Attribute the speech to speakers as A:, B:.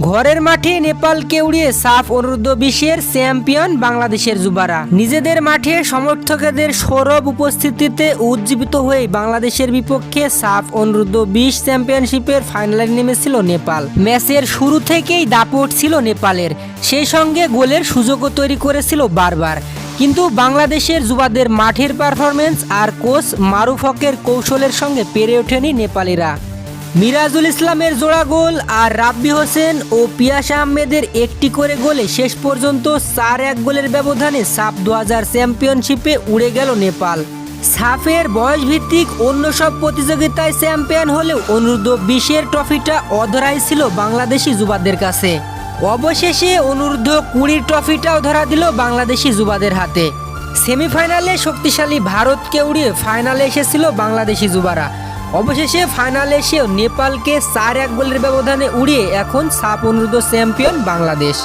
A: ঘরের মাঠে নেপালকে উড়িয়ে সাফ অনূর্ধ্ব বিশের চ্যাম্পিয়ন বাংলাদেশের যুবারা। নিজেদের মাঠে সমর্থকদের সৌরভ উপস্থিতিতে উজ্জীবিত হয়ে বাংলাদেশের বিপক্ষে সাফ অনূর্ধ্ব বিশ চ্যাম্পিয়নশিপের ফাইনালে নেমেছিল নেপাল। ম্যাচের শুরু থেকেই দাপট ছিল নেপালের। সেই সঙ্গে গোলের সুযোগও তৈরি করেছিল বারবার। কিন্তু বাংলাদেশের যুবাদের মাঠের পারফরমেন্স আর কোচ মারুফকের কৌশলের সঙ্গে পেরে ওঠেনি নেপালিরা। মিরাজুল ইসলামের জোড়া গোল আর রাব্বি হোসেন ও পিয়াস আহমেদের একটি করে গোলে শেষ পর্যন্ত চার এক গোলের ব্যবধানে সাফ দু হাজার চ্যাম্পিয়নশিপে উড়ে গেল নেপাল। সাফের বয়স ভিত্তিক অন্য সব প্রতিযোগিতায় চ্যাম্পিয়ন হলেও অনূর্ধ্ব বিশের ট্রফিটা অধরাই ছিল বাংলাদেশি যুবাদের কাছে। অবশেষে অনূর্ধ্ব কুড়ির ট্রফিটাও ধরা দিল বাংলাদেশি যুবাদের হাতে। সেমিফাইনালে শক্তিশালী ভারতকে উড়িয়ে ফাইনালে এসেছিল বাংলাদেশি যুবারা। অবশেষে ফাইনালে এসেও নেপালকে চার এক গোলের ব্যবধানে উড়িয়ে এখন সাপ অনুরোধ চ্যাম্পিয়ন বাংলাদেশ।